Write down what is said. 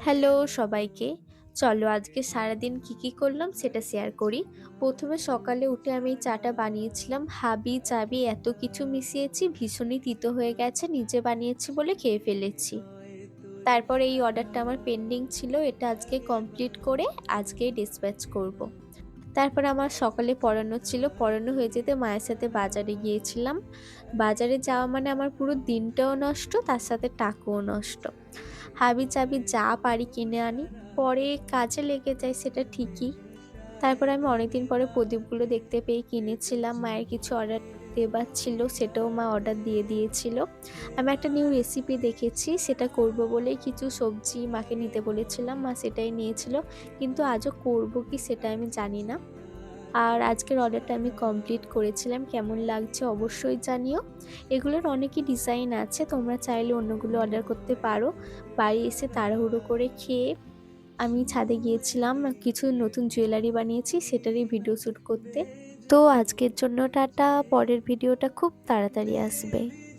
Hello সবাইকে। চলো আজকে সারাদিন কি কি করলাম সেটা শেয়ার করি। প্রথমে সকালে উঠে আমি চাটা বানিয়েছিলাম। হাবি চাবি এত কিছু মিশিয়েছি, ভীষণই তিতো হয়ে গেছে, নিজে বানিয়েছি বলে খেয়ে ফেলেছি। তারপর এই অর্ডারটা আমার পেন্ডিং ছিল, এটা আজকে কমপ্লিট করে আজকেই ডিসপ্যাচ করব। তারপর আমার সকালে পড়ানো ছিল। পড়ানো হয়ে যেতে মায়ের সাথে বাজারে গিয়েছিলাম। বাজারে যাওয়া মানে আমার পুরো দিনটাও নষ্ট, তার সাথে টাকাও নষ্ট। হাবি চাবি যা পারি কিনে আনি। পরে কাজে লেগে যায় সেটা ঠিকই। তারপর আমি অনেকদিন পরে প্রদীপগুলো দেখতে পেয়ে কিনেছিলাম। মায়ের কিছু অর্ডার দেবার ছিল, সেটাও মা অর্ডার দিয়ে দিয়েছিল। আমি একটা নিউ রেসিপি দেখেছি, সেটা করব বলেই কিছু সবজি মাকে নিতে বলেছিলাম। মা সেটাই নিয়েছিল, কিন্তু আজও করব কি সেটা আমি জানি না। আর আজকের অর্ডারটা আমি কমপ্লিট করেছিলাম। কেমন লাগছে অবশ্যই জানিও। এগুলোর অনেকই ডিজাইন আছে, তোমরা চাইলে অন্যগুলো অর্ডার করতে পারো। বাড়ি এসে তাড়াহুড়ো করে খেয়ে আমি ছাদে গিয়েছিলাম, কিছু নতুন জুয়েলারি বানিয়েছি, সেটারই ভিডিও শ্যুট করতে। তো আজকের জন্য টাটা, পরের ভিডিওটা খুব তাড়াতাড়ি আসবে।